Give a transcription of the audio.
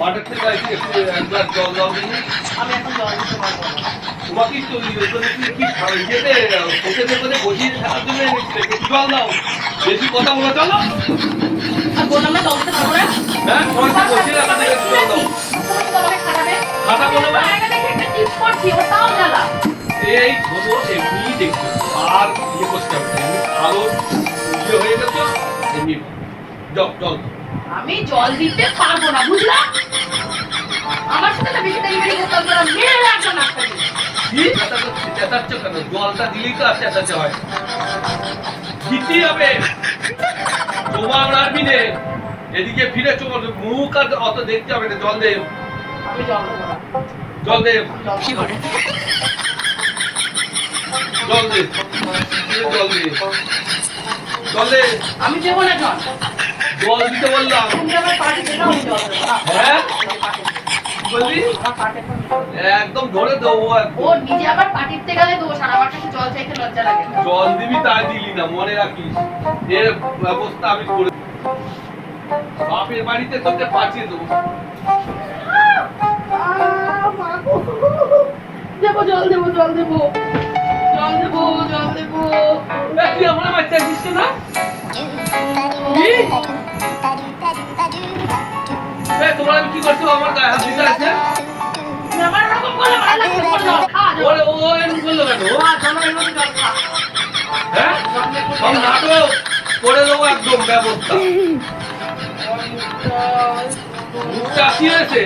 বাড়িতে একটু এক গ্লাস জল দাও দিন আমি এখন জল দিতে পারব না। তোমাকে তো কি ওকে ওখানে বসিয়ে থাকার জন্য এনেছিলে একটু জল দাও। বেশি কথা বলে চলো। আর জল দিতে না? হ্যাঁ তোমাকে তো বসিয়ে রাখা থেকে একটু জল দাও। খাতা বলো একটা এই ধরো এমনি দেখছ আর ইয়ে করতে হবে। এমনি ইয়ে হয়ে গেছো এমনি। জল জল আমি জল দিতে পারব না বুঝলা? চেঁচাচ্ছ চেঁচাচ্ছ কেন জলটা দিলেই তো আর চেঁচাতে হয় দিতেই হবে তোমার রাখবি নে এদিকে ফিরে চল মুখ আর অত দেখতে হবে না জল। দে আমি জল দেবো না জল। দে জল দেবো না। জল দে জল দে জল দে আমি দেবো না জল জল দিতে বললাম হ্যাঁ? একদম ধরে দেবো ও নিজে আবার পাটিতে গেলে দোষ আর আমার কাছে জল চাইতে লজ্জা লাগে জল দিবি তাই দিলি না মনে রাখিস এর ব্যবস্থা আমি করে বাপের বাড়িতে তোকে পাঠিয়ে দেবো দেবো জল দেবো জল দেবো জল দেবো জল দেবো তুই আমার বাচ্চা দিস না কি করছ? আমার গায়ে হাত দিতে আছে? আমার ওরকম করলে ভালো লাগছে বল জল ওরে ও এরকম করল কেন? জলের মধ্যে জল খা হ্যাঁ সব দেবো একদম ব্যবস্থা। মুখ চাষিয়েছে